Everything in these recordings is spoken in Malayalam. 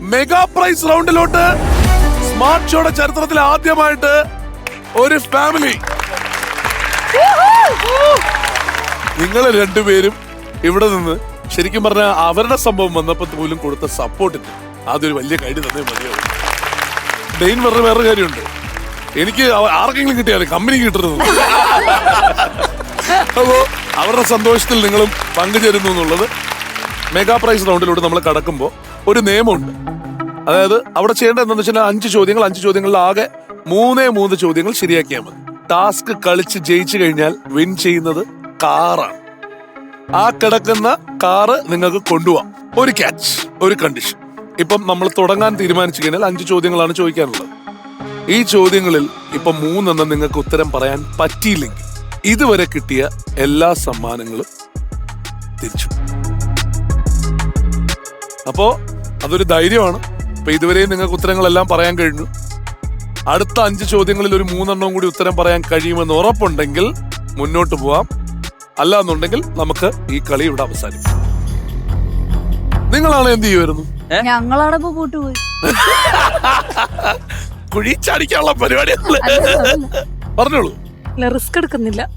മെഗാ പ്രൈസ് റൗണ്ടിലോട്ട് സ്മാർട്ട് ഷോയുടെ ചരിത്രത്തിൽ ആദ്യമായിട്ട് ഒരു ഫാമിലി നിങ്ങൾ രണ്ടുപേരും ഇവിടെ നിന്ന് ശരിക്കും പറഞ്ഞാൽ അവരുടെ സംഭവം വന്നപ്പോൾ പോലും കൊടുത്ത സപ്പോർട്ടിന് അതൊരു വലിയ കൈഡി തന്നെ മതിയാവും. ഡെയിൻ പറഞ്ഞ വേറെ കാര്യമുണ്ട്. എനിക്ക് ആർക്കെങ്കിലും കിട്ടിയാലും കമ്പനി കിട്ടരുത്. അപ്പോ അവരുടെ സന്തോഷത്തിൽ നിങ്ങളും പങ്കുചേരുന്നു എന്നുള്ളത് മെഗാ പ്രൈസ് റൗണ്ടിലൂടെ നമ്മൾ കടക്കുമ്പോൾ ഒരു നിയമമുണ്ട്. അതായത് അവിടെ ചെയ്യേണ്ടത് എന്താണെന്ന് വെച്ചാൽ അഞ്ച് ചോദ്യങ്ങൾ അഞ്ച് ചോദ്യങ്ങളിൽ ആകെ മൂന്നേ മൂന്ന് ചോദ്യങ്ങൾ ശരിയാക്കിയാൽ മതി. ടാസ്ക് കളിച്ച് ജയിച്ചു കഴിഞ്ഞാൽ വിൻ ചെയ്യുന്നത് കാറാണ് ആ കിടക്കുന്ന കാറ് നിങ്ങൾക്ക് കൊണ്ടുപോവാം. ഒരു ക്യാച്ച് ഒരു കണ്ടീഷൻ ഇപ്പം നമ്മൾ തുടങ്ങാൻ തീരുമാനിച്ചു കഴിഞ്ഞാൽ അഞ്ച് ചോദ്യങ്ങളാണ് ചോദിക്കാനുള്ളത്. ഈ ചോദ്യങ്ങളിൽ ഇപ്പം മൂന്നെണ്ണം നിങ്ങൾക്ക് ഉത്തരം പറയാൻ പറ്റിയില്ലെങ്കിൽ ഇതുവരെ കിട്ടിയ എല്ലാ സമ്മാനങ്ങളും തിരിച്ചു. അപ്പോ അതൊരു ധൈര്യമാണ്. ഇപ്പൊ ഇതുവരെയും നിങ്ങൾക്ക് ഉത്തരങ്ങളെല്ലാം പറയാൻ കഴിഞ്ഞു. അടുത്ത അഞ്ച് ചോദ്യങ്ങളിൽ ഒരു മൂന്നെണ്ണവും കൂടി ഉത്തരം പറയാൻ കഴിയുമെന്ന് ഉറപ്പുണ്ടെങ്കിൽ മുന്നോട്ട് പോവാം. അല്ല എന്നുണ്ടെങ്കിൽ നമുക്ക് ഈ കളി ഇവിടെ അവസാനിക്കും നിങ്ങളാണ് എന്ത് ചെയ്യുമായിരുന്നു കുഴിച്ചടിക്കാനുള്ള പരിപാടിയല്ലേ? പറഞ്ഞോളൂ. റിസ്ക് എടുക്കുന്നില്ല.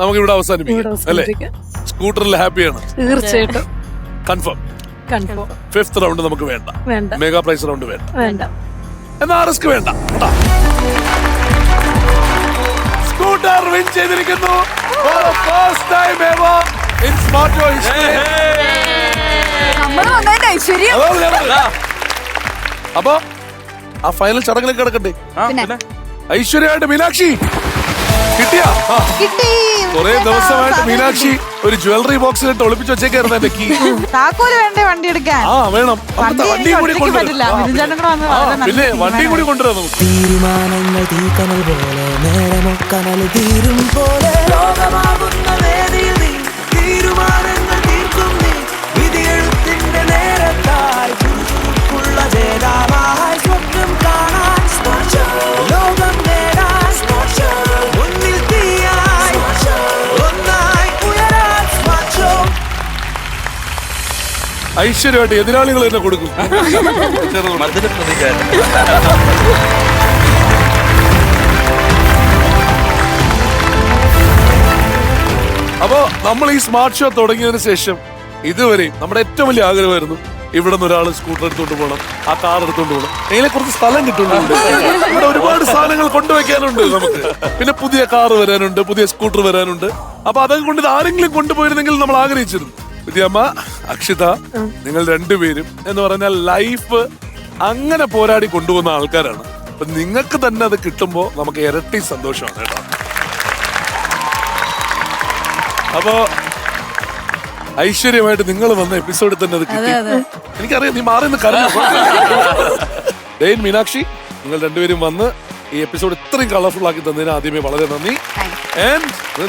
നമുക്ക് ഇവിടെ ഇവിടെ അവസാനിപ്പിക്കാം. അല്ലേ? സ്കൂട്ടറിൽ ഹാപ്പിയാണ്. തീർച്ചയായിട്ടും. കൺഫേം. കൺഫേം ഫിഫ്ത് റൗണ്ട് നമുക്ക് വേണ്ട. മെഗാ പ്രൈസ് റൗണ്ട് വേണ്ട. വേണ്ട. എന്നാ റിസ്ക് വേണ്ട. സ്കൂട്ടർ വിൻ ചെയ്തിരിക്കുന്നു. First time ever in smart. അപ്പൊ ആ ഫൈനൽ ചടങ്ങിലേക്ക് കിടക്കട്ടെ. പിന്നെ. ഐശ്വര്യമായിട്ട് മീനാക്ഷി. കിട്ടി. കുറെ ദിവസമായിട്ട് മീനാക്ഷി ഒരു ജ്വല്ലറി ബോക്സിലിട്ട് ഒളിപ്പിച്ച് വെച്ചേക്കായിരുന്നു എന്റെ കീ താക്കോൽ വേണ്ടേ വണ്ടി എടുക്കാൻ? ആ വേണം. വണ്ടി കൂടി പിന്നെ വണ്ടി കൂടി കൊണ്ടുവരാം നമുക്ക് തീരുമാനങ്ങൾ തീക്കനൽ പോലെ നേരമൊക്കനൽ തീരും പോലെ ഐശ്വര്യമായിട്ട് എതിരാളികൾ തന്നെ കൊടുക്കും. അപ്പോ നമ്മൾ ഈ സ്മാർട്ട് ഷോ തുടങ്ങിയതിനു ശേഷം ഇതുവരെ നമ്മുടെ ഏറ്റവും വലിയ ആഗ്രഹമായിരുന്നു ഇവിടെ നിന്ന് ഒരാൾ സ്കൂട്ടർ എടുത്തോണ്ട് പോകണം ആ കാർ എടുത്തോണ്ട് പോകണം അതിനെ കുറച്ച് സ്ഥലം കിട്ടുന്നുണ്ട്. ഇവിടെ ഒരുപാട് സാധനങ്ങൾ കൊണ്ടുവയ്ക്കാനുണ്ട് നമുക്ക്. പിന്നെ പുതിയ കാർ വരാനുണ്ട് പുതിയ സ്കൂട്ടർ വരാനുണ്ട്. അപ്പൊ അതൊക്കെ കൊണ്ട് ഇത് ആരെങ്കിലും കൊണ്ടുപോയിരുന്നെങ്കിൽ നമ്മൾ ആഗ്രഹിച്ചിരുന്നു. വിദ്യമ്മ അക്ഷിത നിങ്ങൾ രണ്ടുപേരും എന്ന് പറഞ്ഞാൽ ലൈഫ് അങ്ങനെ പോരാടി കൊണ്ടുപോകുന്ന ആൾക്കാരാണ്. അപ്പൊ നിങ്ങൾക്ക് തന്നെ അത് കിട്ടുമ്പോ നമുക്ക് ഇരട്ടി സന്തോഷമാണ് കേട്ടോ. അപ്പോ ഐശ്വര്യമായിട്ട് നിങ്ങൾ വന്ന എപ്പിസോഡിൽ തന്നെ അത് കിട്ടി. എനിക്കറിയാം നീ മാറി ഡെയിൻ മീനാക്ഷി നിങ്ങൾ രണ്ടുപേരും വന്ന് ഈ എപ്പിസോഡ് ഇത്രയും കളർഫുൾ ആക്കി തന്നതിന് ആദ്യമേ വളരെ നന്ദി.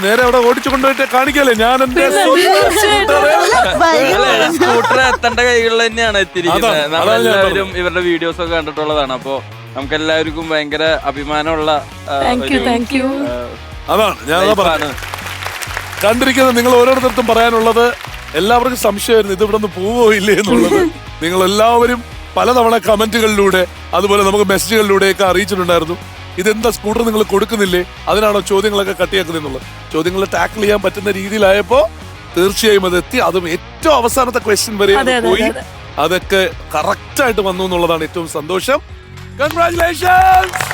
നേരെ അവിടെ ഓടിച്ചു കൊണ്ടുപോയിട്ട് കാണിക്കല്ലേ? ഞാൻ എന്റെ. സ്കൂട്ടർ എത്തേണ്ട കൈകളിൽ തന്നെയാണ് എത്തിയിരിക്കുന്നത്. നമ്മളെല്ലാവരും ഇവരുടെ വീഡിയോസ് ഒക്കെ കണ്ടിട്ടുള്ളതാണ്. അപ്പോ നമുക്ക് എല്ലാവർക്കും ഭയങ്കര അഭിമാനമുള്ള അതാണ് ഞാൻ പറഞ്ഞത്. ആണ്. നിങ്ങൾ ഓരോരുത്തർക്കും പറയാനുള്ളത് എല്ലാവർക്കും സംശയമായിരുന്നു ഇത് ഇവിടെ നിന്ന് പോവോ ഇല്ലേ എന്നുള്ളത്. നിങ്ങൾ എല്ലാവരും പലതവണ കമന്റുകളിലൂടെ അതുപോലെ നമുക്ക് മെസ്സേജുകളിലൂടെ മെസ്സേജുകളിലൂടെയൊക്കെ അറിയിച്ചിട്ടുണ്ടായിരുന്നു. ഇതെന്താ സ്കൂട്ടർ നിങ്ങൾ കൊടുക്കുന്നില്ലേ? അതിനാണോ ചോദ്യങ്ങളൊക്കെ കട്ടിയാക്കുന്നത് എന്നുള്ളത് ചോദ്യങ്ങൾ ടാക്കിൾ ചെയ്യാൻ പറ്റുന്ന രീതിയിലായപ്പോ തീർച്ചയായും അത് എത്തി. അതും ഏറ്റവും അവസാനത്തെ ക്വസ്റ്റ്യൻ വരെ അത് പോയി. അതൊക്കെ കറക്റ്റ് ആയിട്ട് വന്നു എന്നുള്ളതാണ് ഏറ്റവും സന്തോഷം. കൺഗ്രാറ്റുലേഷൻ